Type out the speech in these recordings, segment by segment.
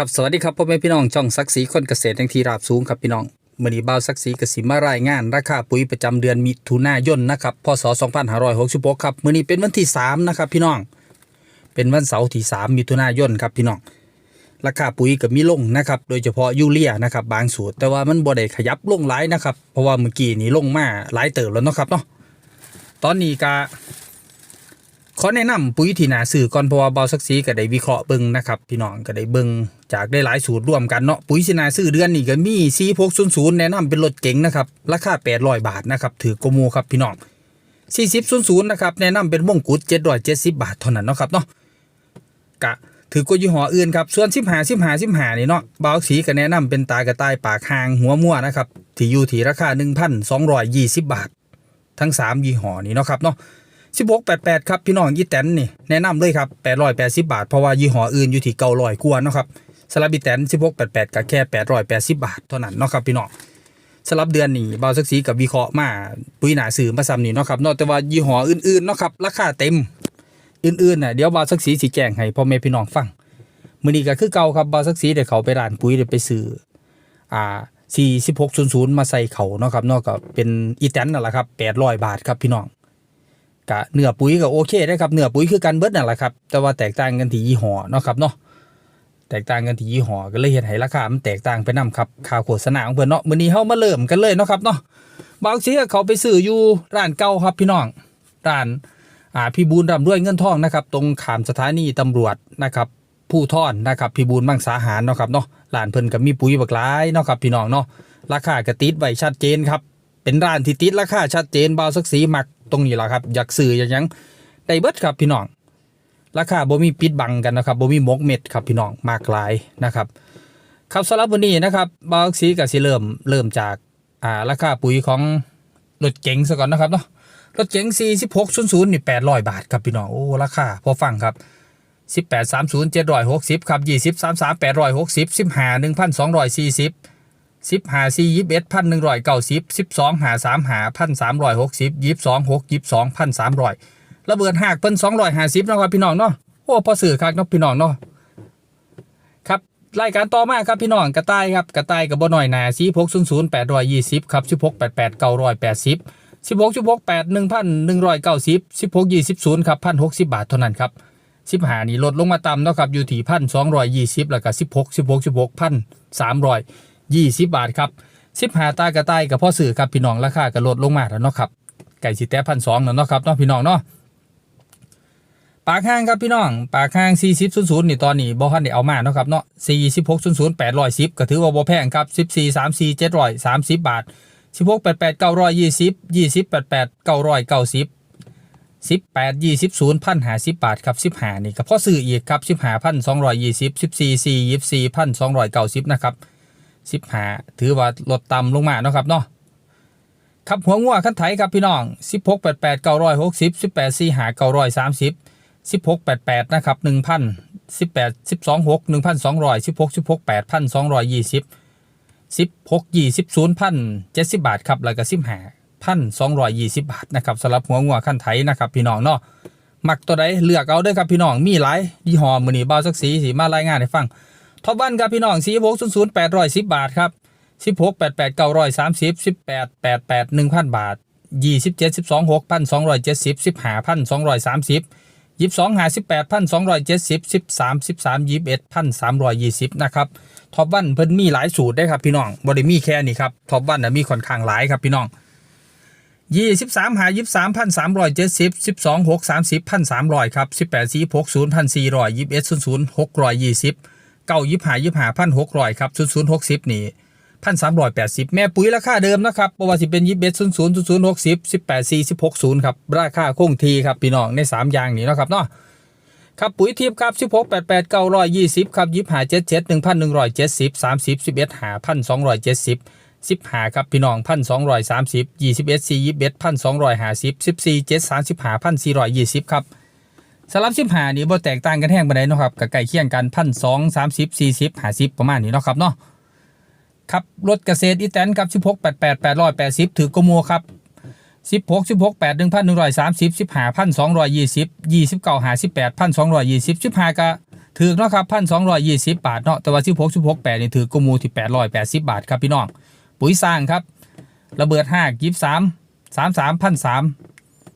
ครับสวัสดีครับพ่อแม่พี่น้องช่องศักดิ์ศรีคนเกษตรแห่งที่ราบสูงครับพี่น้องมื่อนี้บ่าวศักดิ์ศรีกสิมารายงาน ราคาปุ๋ยประจำเดือนมิถุนายนนะครับพศ2566ครับมื่อนี้เป็นวันที่3นะครับพี่น้อง เป็นวันเสาร์ที่ 3 มิถุนายนครับพี่น้อง ราคาปุ๋ยกับมีลงนะครับโดยเฉพาะยูเรียนะครับบางสูตร แต่ว่ามันบ่ได้ขยับลงหลายนะครับเพราะว่าเมื่อกี้นี้ลงมาหลายเติบแล้วเนาะครับเนาะตอนนี้ก็ อแนะนำปุ๋ยที่นาสื่อก่อนเพราะว่าเบาสักสีก็ได้วิเคราะห์เบิ่งนะครับพี่น้องก็ได้เบิ่งจากได้หลายสูตรร่วมกันเนาะปุ๋ยที่นาสื่อเดือนนี้ก็มีซีพกศูนย์ศูนย์แนะนำเป็นรถเก๋งนะครับราคา800บาทนะครับถือกว่าหมูครับพี่น้อง40ศูนย์ศูนย์นะครับแนะนำเป็นมงกุฎ770บาทเท่านั้นเนาะครับเนาะกะถือกยี่ห้ออื่นครับส่วน15 15 15นี่เนาะเบาสีก็แนะนำเป็นตากระต่ายปากหางหัวมั่วนะครับที่อยู่ที่ราคา1,220บาท ทั้งสามยี่ห้อนี้เนาะครับเนาะ 1688 ครับ พี่น้องยี่แตนนี่แนะนำเลยครับ 880 บาท เพราะว่ายี่ห้ออื่นอยู่ที่เก่าลอยกว่าเนาะครับสลับอีแตน1688ก็แค่ 880 บาท เท่านั้นเนาะครับพี่น้องสลับเดือนนี้เบาสักสีกับวิเคราะห์มาปุ๋ยหนาสื่อมาซ้ำนี่เนาะครับนอกจากว่ายี่ห้ออื่นๆเนาะครับราคาเต็มอื่นๆน่ะเดี๋ยวบาสักสีสิแจ้งให้พ่อแม่พี่น้องฟังมือนี้ก็คือเก่าครับบาสักสีเดี๋ยวเขาไปร้านปุ๋ยเดี๋ยวไปซื้ออ่า4600มาใส่เขาเนาะครับนอกจากเป็นอีแตนนั่นแหละครับ800 บาทครับพี่น้อง กะเนื้อปุ๋ยก็โอเคได้ครับเนื้อปุ๋ยคือกันเบิดนั่นแหละครับแต่ว่าแตกต่างกันที่ยี่ห้อเนาะครับเนาะแตกต่างกันที่ยี่ห้อก็เลยเห็นให้ราคามันแตกต่างไปนํครับค่าวโฆษณาของเพิ่อนเนาะมื้อนี้เฮามาเริ่มกันเลยเนาะครับเนาะบางทีก็เขาไปซื้ออยู่ร้านเก่าครับพี่น้องร้านอ่าพี่บูลร่ำรวยเงินทองนะครับตรงขามสถานีตำรวจนะครับผู้ท่อนนะครับพี่บูลมังสาหารเนาะครับเนาะร้านเพิ่นก็มีปุ๋ยบักหลายเนาะครับพี่น้องเนาะราคาก็ติดไว้ชัดเจนครับเป็นร้านที่ติดราคาชัดเจนบาวสักสีหมัก ตรงนี้แหละครับ อยากซื้ออย่างยังได้เบิดครับพี่น้อง ราคาบ่มีปิดบังกันนะครับบ่มีมกเม็ดครับพี่น้องมากหลายนะครับครับสำหรับวันนี้นะครับบาวสักสีก็สิเริ่มเริ่มจากอ่าราคาปุ๋ยของรถเก๋งซะก่อนนะครับเนาะรถเก๋ง4600นี่800 บาทครับพี่น้องโอ้ราคาพอฟังครับ1830 760ครับ20 33 860 15 1240 สิบหาสี่ยิบเอ็ดพันหนึ่งร้อยเก้าสิบสิบสองหาสามหาพันสามร้อยหกสิบยิบสองหกยิบสองพันสามร้อยระเบิดหักเพิ่นสองร้อยห้าสิบนะครับพี่น้องเนาะโอ้พอสื่อคักเนาะพี่น้องเนาะครับรายการต่อมาครับพี่น้องกระต่ายครับกระต่ายกับบ่หน่อยหนาสี่หกศูนย์ศูนย์แปดร้อยยี่สิบครับสิบหกแปดแปดเก้าร้อยแปดสิบสิบหกสิบหกแปดหนึ่งพันหนึ่งร้อยเก้าสิบสิบหกยี่สิบศูนย์ครับพันหกสิบบาทเท่านั้นครับสิบหานี่ลดลงมาต่ำเนาะครับอยู่ที่พันสองร้อยยี่สิบแล้วก็สิบหกสิบหกสิบหกพันสามร้อย ยี่สิบบาทครับสิบหาตากระต่ายกับพ่อสื่อครับพี่น้องราคาก็ลดลงมาแล้วเนาะครับไก่สิแต้พันสองเนาะครับเนาะพี่น้องเนาะปากห้างครับพี่น้องปากห้างสี่สิบศูนย์ศูนย์นี่ตอนนี้บ่ทันได้เอามาเนาะครับเนาะสี่สิบหกศูนย์ศูนย์แปดร้อยสิบก็ถือว่าบ่แพงครับสิบสี่สามสี่เจ็ดร้อยสามสิบบาทสิบหกแปดแปดเก้าร้อยยี่สิบยี่สิบแปดแปดเก้าร้อยเก้าสิบสิบแปดยี่สิบศูนย์พันหาสิบบาท ครับสิบหานี่ก็พ่อสื่ออีกครับสิบหาพันสองร้อยยี่สิบสิบสี่สี่ยี่สิบสี่พันสองร้อยเก้าสิบนะครับ สิบหาถือว่าลดต่ำลงมาเนาะครับเนาะครับหัวงัวขั้นไถครับพี่น้องสิบหกแปดแปดเก้าร้อยหกสิบสิบแปดสี่หาเก้าร้อยสามสิบสิบหกแปดแปดนะครับหนึ่งพันสิบแปดสิบสองหกหนึ่งพันสองร้อยสิบหกสิบหกแปดพันสองร้อยยี่สิบสิบหกยี่สิบศูนย์พันเจ็ดสิบบาทครับแล้วก็สิบหาพันสองร้อยยี่สิบบาทนะครับสำหรับหัวงัวขั้นไถนะครับพี่น้องเนาะมักตัวใดเลือกเอาเด้อครับพี่น้องมีหลายยี่ห้อมือนี้บ้าสักสีสีมารายงานให้ฟัง ท็อปวันครับพี่น้องสี่หกศูนย์ศูนย์แปดร้อยสิบบาทครับสิบหกแปดแปดเก้าร้อยสามสิบสิบแปดแปดแปดหนึ่งพันบาทยี่สิบเจ็ดสิบสองหกพันสองร้อยเจ็ดสิบสิบห้าพันสองร้อยสามสิบยี่สิบสองหาสิบแปดพันสองร้อยเจ็ดสิบสิบสามสิบสามยี่สิบเอ็ดพันสามร้อยยี่สิบนะครับท็อปวันเพิ่นมีหลายสูตรได้ครับพี่น้องบริมีแค่นี้ครับท็อปวันนะมีค่อนข้างหลายครับพี่น้องยี่สิบสามหายี่สิบสามพันสามร้อยเจ็ดสิบสิบสองหกสามสิบพันสามร้อยครับสิบแปดสี่หกศูนย์พันสี่ร้อยยี่สิบเอ็ดศูนย์ศูนย์หกร้อยยี่สิบ เก้ายิบหายิบหาพันหกร้อยครับศูนย์ศูนย์หกสิบนี่พันสามร้อยแปดสิบแม่ปุ๋ยราคาเดิมนะครับเพระว่าสิเป็นยิบเอ็ดศูนย์ศูนย์ศูนย์หกสิบสิบแปดสี่สิบหกศูนย์ครับราคาคงทีครับพี่น้องในสามอย่างนี้นะครับเนาะครับปุ๋ยทิพย์ครับสิบหกแปดแปดเก้าร้อยยี่สิบครับยิบหาเจ็ดเจ็ดหนึ่งพันหนึ่งร้อยเจ็ดสิบสามสิบสิบเอ็ดหาพันสองร้อยเจ็ดสิบสิบหาครับพี่น้องพันสองร้อยสามสิบยี่สิบเอ็ดสี่ยิบเอ็ดพันสองร้อยห้าสิบสิบสี่เจ็ดสามสิบหาพันสี่ร้อยยี่สิบครับ สลับสิบหานี่บ่แตกต่างกันแห้งปานใดเนาะครับกับไก่เคียงกันพันสองสามสิบสี่สิบห้าสิบประมาณนี้เนาะครับเนาะครับรถเกษตรอีแตนครับสิบหกแปดแปดแปดร้อยแปดสิบถือกระมัวครับสิบหกสิบหกแปดหนึ่งพันหนึ่งร้อยสามสิบสิบห้าพันสองร้อยยี่สิบยี่สิบเก้าหาสิบแปดพันสองร้อยยี่สิบสิบห้าก็ถือเนาะครับพันสองร้อยยี่สิบบาทเนาะแต่ว่าสิบหกสิบหกแปดนี่ถือกุมูที่แปดร้อยแปดสิบบาทครับพี่น้องปุ๋ยสร้างครับ ระเบิดห้ายิบสามสามสามพันสาม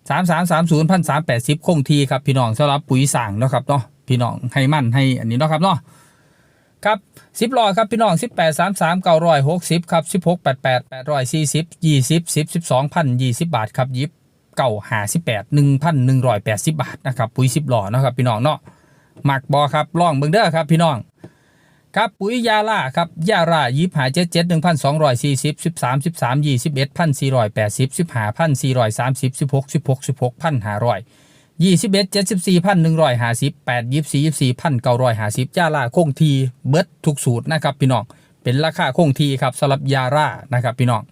สามสามสามศูนย์พันสามแปดสิบคงทีครับพี่น้องสำหรับปุ๋ยสร้างเนาะครับเนาะพี่น้องให้มั่นให้อันนี้เนาะครับเนาะครับสิบล้อครับพี่น้องสิบแปดสามสามเก้าร้อยหกสิบครับสิบหกแปดแปดแปดร้อยสี่สิบยี่สิบสิบสิบสองพันยี่สิบบาทครับยิบเก้าหาสิบแปดหนึ่งพันหนึ่งร้อยแปดสิบบาทนะครับปุ๋ยสิบล้อเนะครับพี่น้องเนาะหมักบอครับล่องเบิ่งเด้อครับพี่น้อง ครับปุ๋ยยาล่าครับยาล่ายิบหาเจ็ดเจ็ดหนึ่งพันสองร้อยสี่สิบสิบสามสิบสามยี่สิบเอ็ดพันสี่ร้อยแปดสิบสิบห้าพันสี่ร้อยสามสิบสิบหกสิบหกสิบหกพันห้าร้อยยี่สิบเอ็ดเจ็ดสิบสี่พันหนึ่งร้อยห้าสิบแปดยี่สิบสี่ยี่สิบสี่พันเก้าร้อยห้าสิบยาล่าคงทีเบิร์ดทุกสูตรนะครับพี่น้องเป็นราคาคงทีครับสำหรับยาล่านะครับพี่น้อง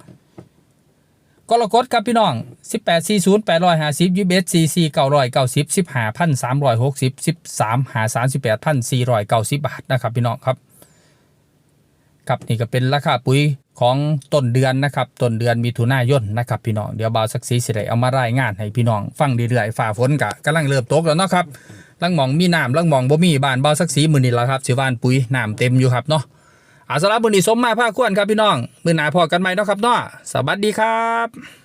กรกฎครับพี่น้องสิบแปดสี่ศูนย์แปดร้อยห้าสิบยี่สิบเอ็ดสี่สี่เก้าร้อยเก้าสิบสิบห้าพันสามร้อยหกสิบามหาสามสิบแปดพันสี่ร้อยเก้าสิบาทนะครับพี่น้องครับ ครับนี่ก็เป็นราคาปุ๋ยของต้นเดือนนะครับต้นเดือนมิถุนายนนะครับพี่น้องเดี๋ยวบ่าวสักสีสิได้เอามารายงานให้พี่น้องฟังเรื่อยๆฝ่าฝนกะกำลังเริ่มตกแล้วเนาะครับลังหมองมีน้ำลังหมองบ่มีบ้านบ่าวสักสีมือนี้แล้วครับสิว่านปุ๋ยน้ำเต็มอยู่ครับเนาะ อาสารับมื้อนี้สมมาภาคควรครับพี่น้อง มือหนาพอกันไหมเนาะครับเนาะสวัสดีครับ